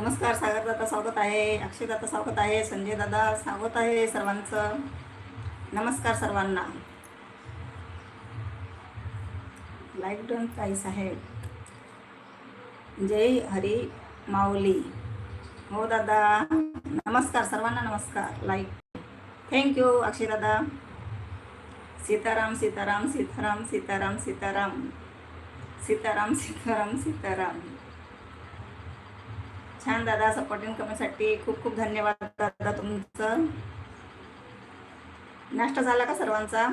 नमस्कार सागर दादा स्वागत आहे अक्षय दादा स्वागत आहे संजय दादा स्वागत आहे सर्वांचं. नमस्कार सर्वांना. लाईक डन प्राईस आहे जय हरी माऊली. हो दादा. नमस्कार सर्वांना नमस्कार. लाईक थँक्यू अक्षय दादा. सीताराम सीताराम सीताराम सीताराम सीताराम. सीताराम सीताराम सीताराम. छान दादा सपोर्टिंग कमेंटसाठी खूप खूप धन्यवाद दादा तुमचं. नाश्ता झाला का सर्वांचा?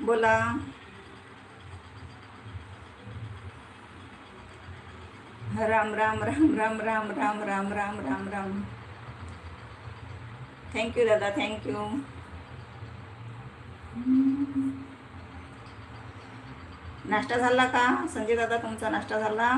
बोला. राम राम राम राम राम राम राम राम राम राम. थँक्यू दादा थँक्यू नाश्ता झाला का? संजय दादा तुमचा नाश्ता झाला?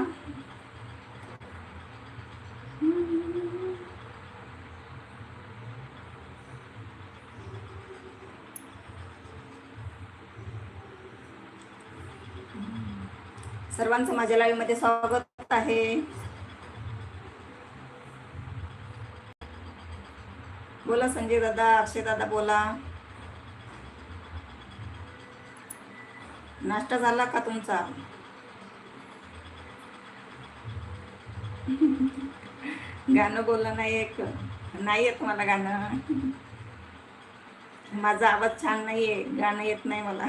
सर्वांचं माझ्या लाईव्हमध्ये स्वागत आहे. बोला संजय दादा अक्षय दादा बोला. नाश्ता झाला का तुमचा? गाणं बोललं नाही एक नाही येत मला गाणं. माझा आवाज छान नाही आहे गाणं येत नाही मला.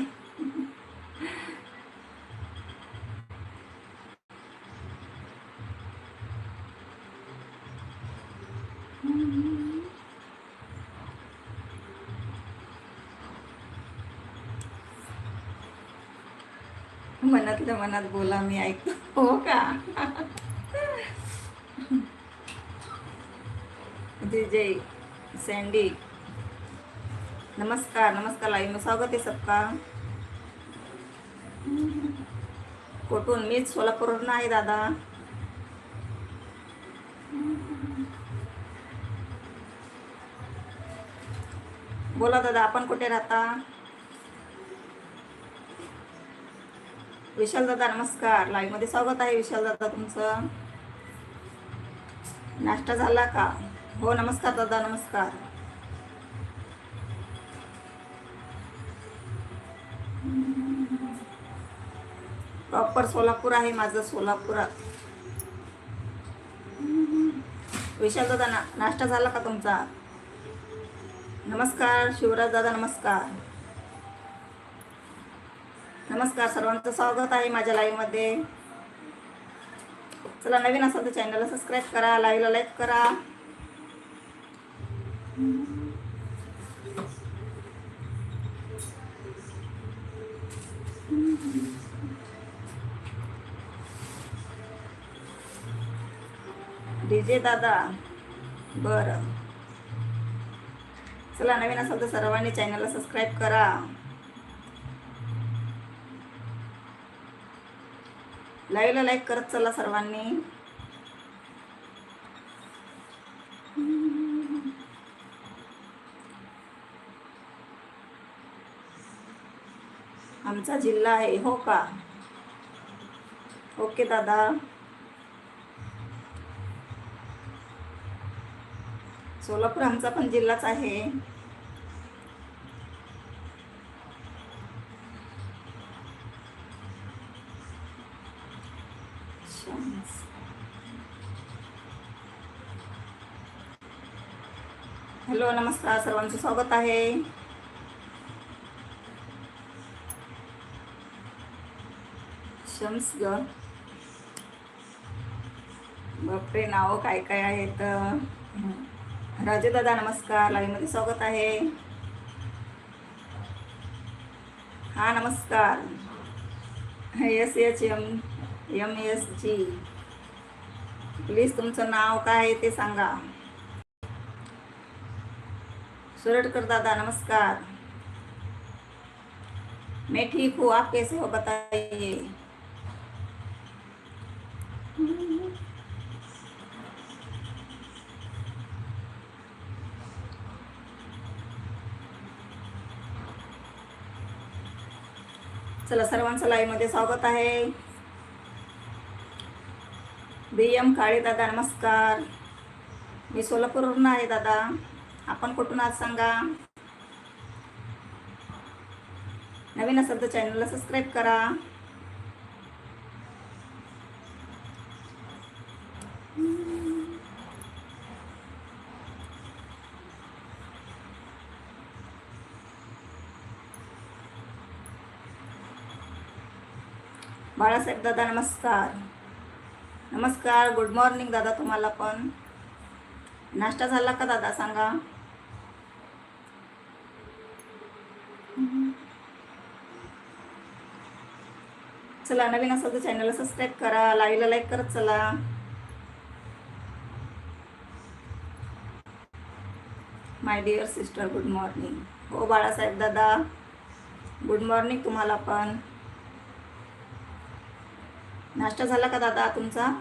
मनातल्या मनात बोला मी ऐकतो. हो का? विजय सँडी. नमस्कार नमस्कार लाईव्ह में स्वागत आहे सबका. कुठून? मीच सोलापूरवरून आहे दादा. बोला दादा आपण कुठे राहता? विशाल दादा नमस्कार. लाईव्हमध्ये स्वागत आहे विशाल दादा तुमचं. नाश्ता झाला का? हो नमस्कार दादा नमस्कार. प्रॉपर सोलापूर आहे माझं सोलापुरात. विशाल दादा ना नाश्ता झाला का तुमचा? नमस्कार शिवराज दादा नमस्कार. नमस्कार सर्वांचं स्वागत आहे माझ्या लाईव्हमध्ये चला नवीन असाल तर चॅनलला सबस्क्राईब करा लाईव्हला लाईक करा. डीजे दादा बरं. चला नवीन असाल तर सर्वांनी चॅनलला सबस्क्राईब करा. लाईव्हला लाईक करत चला सर्वांनी. आमचा जिल्हा आहे हो का? ओके दादा. सोलापूर आमचा पण जिल्हाच आहे. हॅलो नमस्कार. सर्वांचं स्वागत आहे. शम्स ग बापरे नाव काय काय आहेत? राजू दादा नमस्कार. लाईव्हमध्ये स्वागत आहे. हा नमस्कार. S H M M S ji. Please तुमचं नाव काय आहे ते सांगा. सुरटकर दादा नमस्कार। मैं ठीक हूँ आप कैसे हो बताइए। चला सर्वांचं लाईव्हमध्ये स्वागत आहे। बी एम काळे दादा नमस्कार। मी सोलापूरवरून आहे दादा। आपण कुठून आज सांगा? नवीन असेल तर चॅनलला सबस्क्राईब करा. बाळासाहेब दादा नमस्कार. नमस्कार गुड मॉर्निंग दादा तुम्हाला पण. नाश्ता झाला का दादा सांगा. चला नवीन असाल तर चॅनलला सबस्क्राईब करा लाईव्हला लाईक करत चला. My dear sister good morning हो बाळासाहेब दादा. गुड मॉर्निंग तुम्हाला पण. नाश्ता झाला का दादा तुमचा?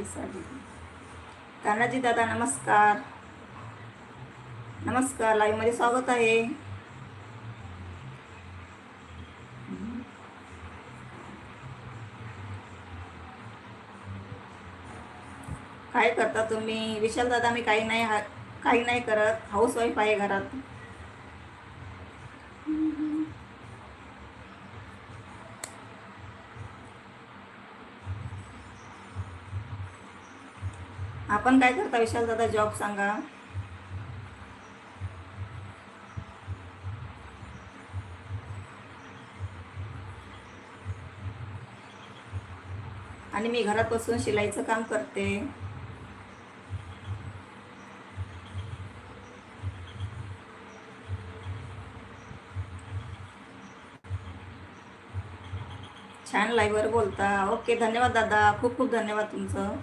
हाय साडी तानाजी दादा नमस्कार. नमस्कार लाईव्हमध्ये स्वागत आहे. काय करता तुम्ही? विशाल दादा मी काही नाही हा काही नाही करत. हाऊसवाईफ आहे घरात. आपण काय करता विशाल दादा? जॉब सांगा. आणि मी घरात बसून शिलाईचं काम करते. छान लाईव्हवर बोलता. ओके धन्यवाद दादा. खूप खूप धन्यवाद तुमचं.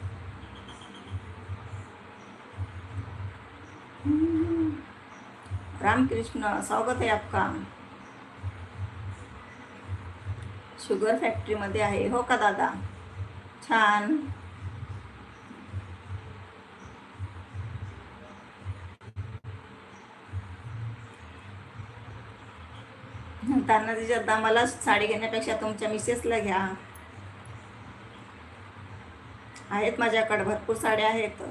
रामकृष्ण स्वागत आहे आपका. शुगर फॅक्टरीमध्ये आहे. हो का दादा? छान. तानाजी आता मला साडी घेण्यापेक्षा तुमच्या मिसेसला घ्या. आहेत माझ्याकडे भरपूर साड्या आहेत.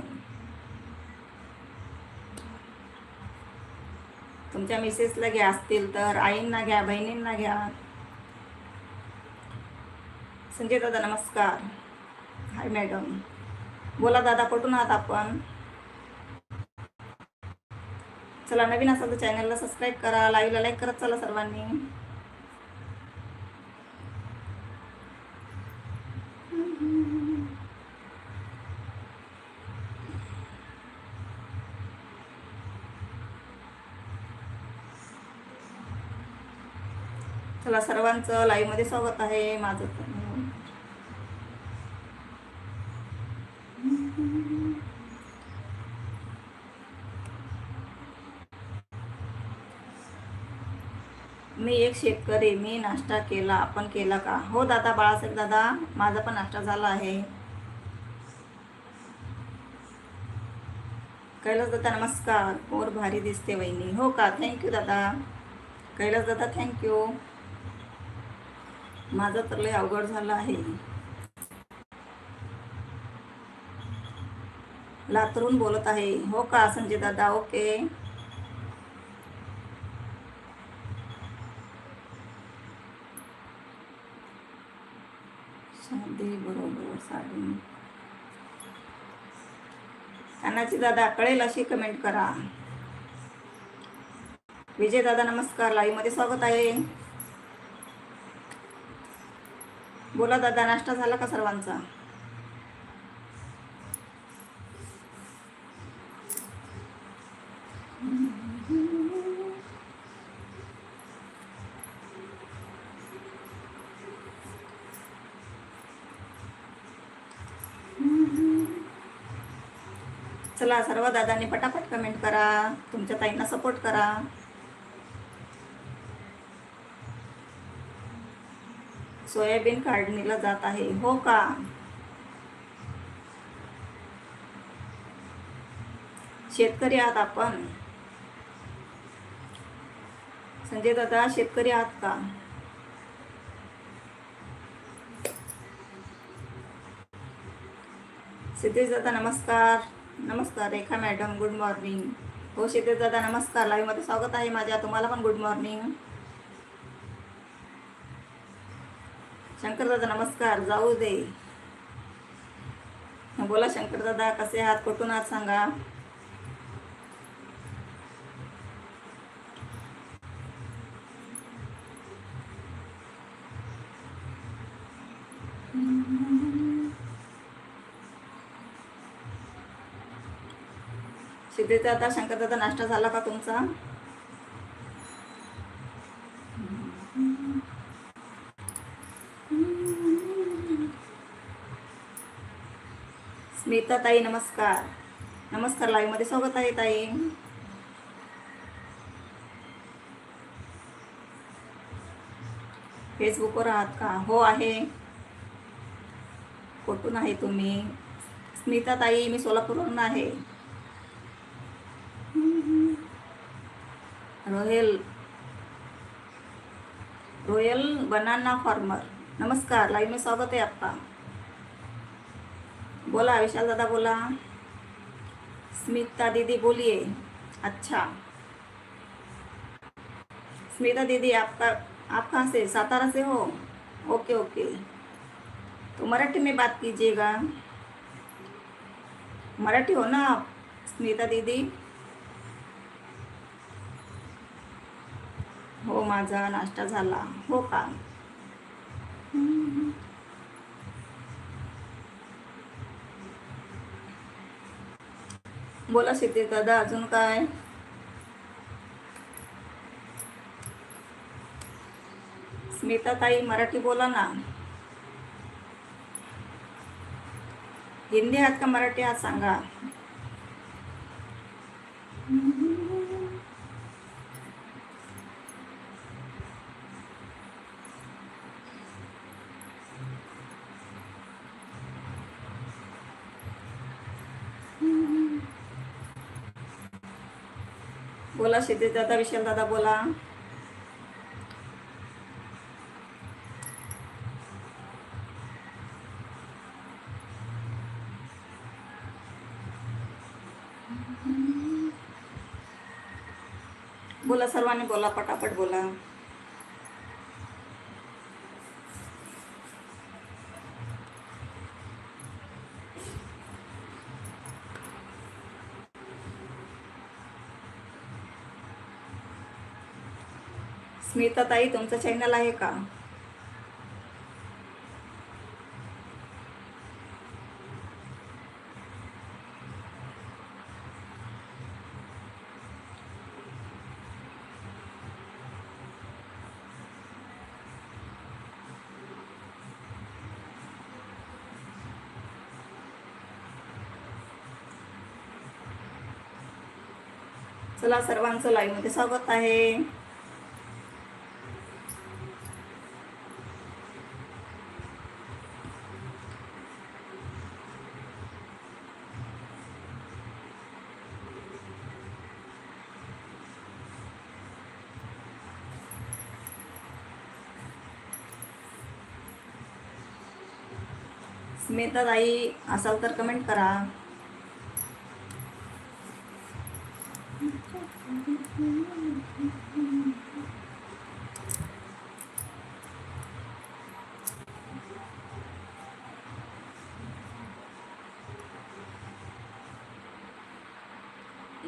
तुमच्या मिसेसला घ्या असतील तर आईंना घ्या बहिणींना घ्या. संजय दादा नमस्कार. हाय मॅडम बोला दादा कुठून आहात आपण? चला नवीन असाल तर चॅनलला सबस्क्राईब करा लाईव्हला लाईक करत चला सर्वांनी चला सर्वांचं लाईव्हमध्ये स्वागत आहे माझं मी एक शेतकरी मी नाश्ता केला आपण केला का? हो दादा बाळासाहेब दादा माझा पण नाश्ता झाला आहे. कैलास दादा नमस्कार. मोर भारी दिसते वहिनी. हो का? थँक्यू दादा. कैलास दादा थँक्यू माझं तर लय अवघड झालं आहे. लातरून बोलत आहे. हो का संजय दादा? ओके. बरोबर साडी कानाची दादा कळेल अशी कमेंट करा. विजय दादा नमस्कार. लाईव्हमध्ये स्वागत आहे. बोला दादा नाश्ता झाला का सर्वांचा? चला सर्व दादांनी पटापट कमेंट करा तुमच्या ताईंना सपोर्ट करा. सोयाबीन काढणीला जात आहे. हो का? शेतकरी आहात आपण. संजय दादा शेतकरी आहात का? सिद्धेश दादा नमस्कार. नमस्कार रेखा मॅडम गुड मॉर्निंग. हो सिद्धेश दादा नमस्कार. लाईव्हमध्ये स्वागत आहे माझ्या. तुम्हाला पण गुड मॉर्निंग. शंकर दादा नमस्कार. जाऊ दे. बोला शंकर दादा कसे आहात? कुठून आहात सांगा? सिद्धेचा आता शंकर दादा नाश्ता झाला का तुमचा? स्मिता ताई नमस्कार. नमस्कार लाईव्हमध्ये स्वागत आहे ताई. फेसबुकवर आहात का? हो आहे. कुठून आहे तुम्ही? स्मिता ताई मी सोलापूरवरून आहे. रोहेल रोयल बनाना फार्मर. नमस्कार लाईव्ह में स्वागत है आपका. बोला विशाल दादा बोला. स्मिता दीदी बोलिए. अच्छा. स्मिता दीदी आपका आप कहाँ से? सातारा से हो? Okay okay. तो मराठी में बात कीजिएगा. मराठी हो ना आप स्मिता दीदी? हो माझा नाश्ता झाला. हो का? बोला शेती दादा अजून काय? स्मिता ताई मराठी बोला ना. हिंदी आहात का मराठी? आहात सांगा. बोला शेती दादा विशाल दादा बोला. बोला सर्वांनी बोला पटापट बोला. स्मिता ताई तुमचं चॅनल आहे का? चला सर्वांचं लाईव्हमध्ये स्वागत आहे. स्मिता ताई असाल तर कमेंट करा.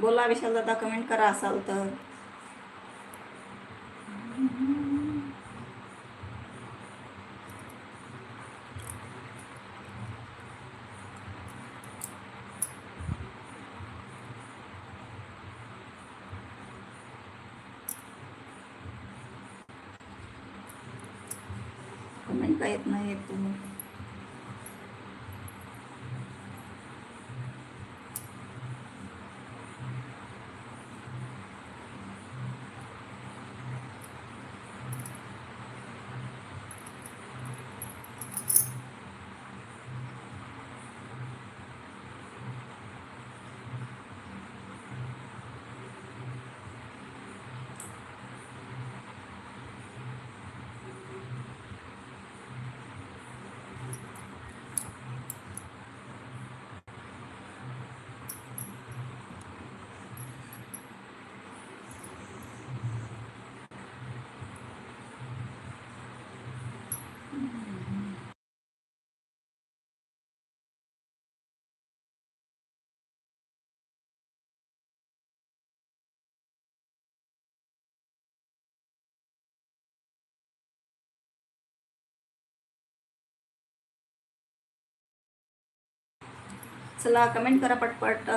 बोला विशाल दादा कमेंट करा असाल तर. कमेंट काय येत चला कमेंट करा पटपट.